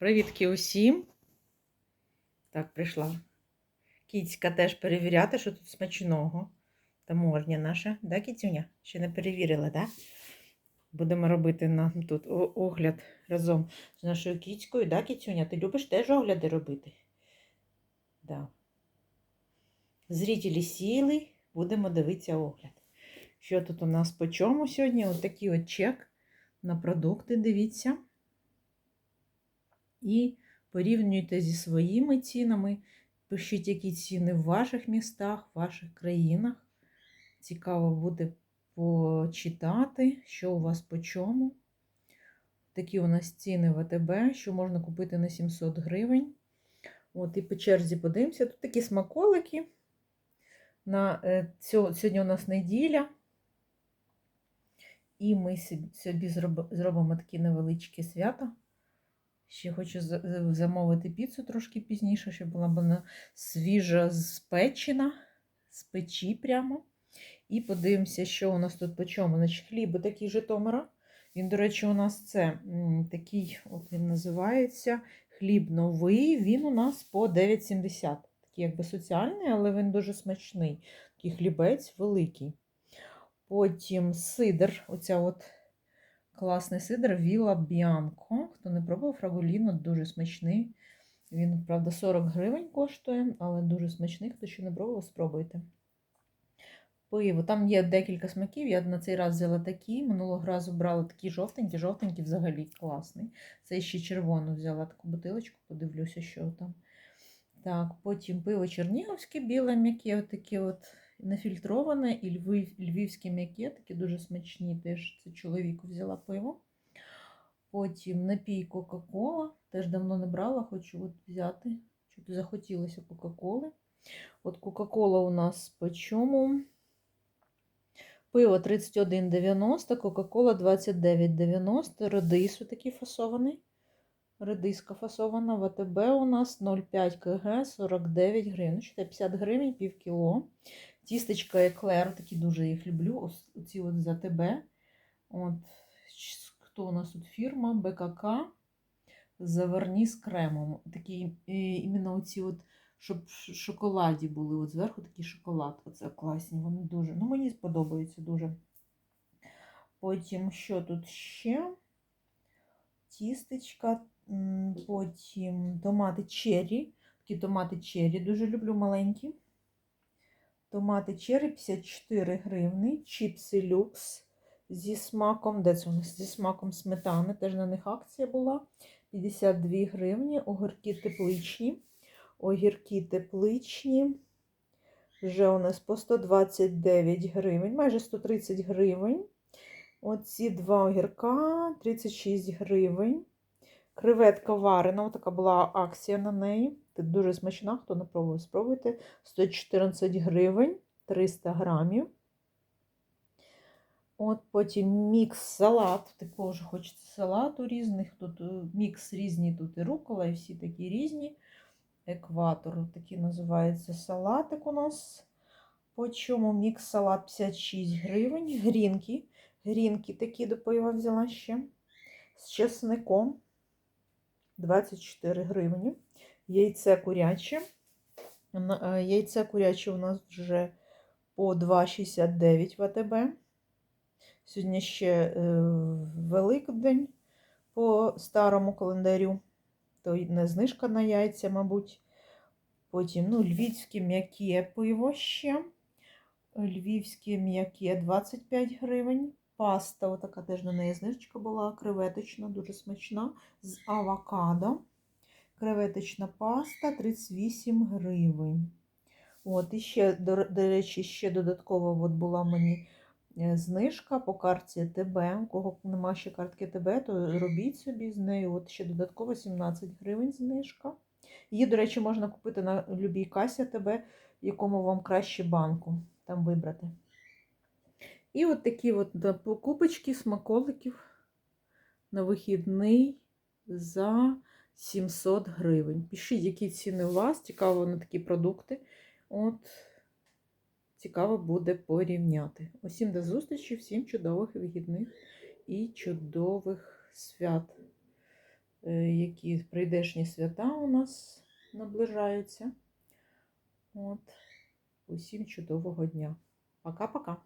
Привітки усім. Так, прийшла. Кіцька теж перевіряти, що тут смачного. Таможня наша, да, Кіцюня? Ще не перевірила, да? Будемо робити нам тут огляд разом з нашою кіцькою, да, Кіцюня? Ти любиш теж огляди робити? Да. Зрителі сіли, будемо дивитися огляд. Що тут у нас по чому сьогодні? Ось такий от чек на продукти, дивіться. І порівнюйте зі своїми цінами. Пишіть, які ціни в ваших містах, в ваших країнах. Цікаво буде почитати, що у вас по чому. Такі у нас ціни в АТБ, що можна купити на 700 гривень. От, і по черзі подивимося. Тут такі смаколики. На, е, сьогодні у нас неділя. І ми собі зробимо такі невеличкі свята. Ще хочу за- за- замовити піцу трошки пізніше, щоб була вона свіжа спечена, з печі прямо. І подивимося, що у нас тут по чому. Значить, хліб такий Житомира. Він, до речі, у нас це такий, от він називається хліб новий. Він у нас по 9,70. Такий якби соціальний, але він дуже смачний. Такий хлібець великий. Потім сидр, оця от класний сидр Віла Біанко. Хто не пробував, фрагуліно дуже смачний. Він, правда, 40 гривень коштує, але дуже смачний. Хто ще не пробував, спробуйте. Пиво. Там є декілька смаків. Я на цей раз взяла такі. Минулого разу брала такі жовтенькі, жовтенькі взагалі класний. Це ще червону взяла таку бутилочку, подивлюся, що там. Так, потім пиво чернігівське біле м'яке, отаке от нефільтроване, і львів, львівське м'яке, таке дуже смачні. Теж це чоловіку взяла пиво. Потім напій Кока-Кола. Теж давно не брала, хочу от взяти. Чуть захотілося Кока-Коли. От Кока-Кола у нас по чому? Пиво 31,90, Кока-Кола 29,90, редис такий фасований. Редиска фасована в АТБ у нас 0,5 кг 49 гривень. Ну, 50 гривень, пів кіло. Тістечка еклер, такі дуже їх люблю. Ось ці от з АТБ. От, хто у нас тут фірма? БКК. Заварні з кремом. Такі іменно оці от, щоб в шоколаді були. От зверху такий шоколад. Оце класні. Вони дуже. Ну, мені сподобаються дуже. Потім, що тут ще? Тістечка, потім томати черрі. Такі томати черрі дуже люблю маленькі. Томати черрі 54 гривни. Чіпси люкс зі смаком. Де це у нас? Зі смаком сметани. Теж на них акція була. 52 гривні. Огірки тепличні. Огірки тепличні. Вже у нас по 129 гривень, майже 130 гривень. Оці два огірка 36 гривень. Креветка варена, така була акція на неї. Це дуже смачна, хто не пробував, спробуйте. 114 гривень, 300 грамів. От потім мікс салат. Також хочеться салату різних. Тут е, мікс різні, тут і рукола, і всі такі різні. Екватор, такий називається салатик у нас. По чому мікс салат 56 гривень. Грінки. Грінки такі до пива взяла ще. З чесником 24 гривні. Яйце куряче. Е, Яйце куряче у нас вже по 2,69 в АТБ. Сьогодні ще е, Великдень по старому календарю. То не знижка на яйця, мабуть. Потім ну, львівське м'яке пиво ще. Львівське м'яке 25 гривень. Паста, отака теж на неї знижечка була, креветочна, дуже смачна, з авокадо. Креветочна паста 38 гривень. От, і ще, до, до речі, ще додатково от була мені е, знижка по карті ТБ. У кого нема ще картки ТБ, то робіть собі з нею. От ще додатково 17 гривень знижка. Її, до речі, можна купити на любій касі ТБ, якому вам краще банку там вибрати. І от такі от покупочки смаколиків на вихідний за 700 гривень. Пишіть, які ціни у вас, цікаво на такі продукти. От, цікаво буде порівняти. Усім до зустрічі, всім чудових вихідних і чудових свят. е, які прийдешні свята у нас наближаються. От. Усім чудового дня. Пока-пока.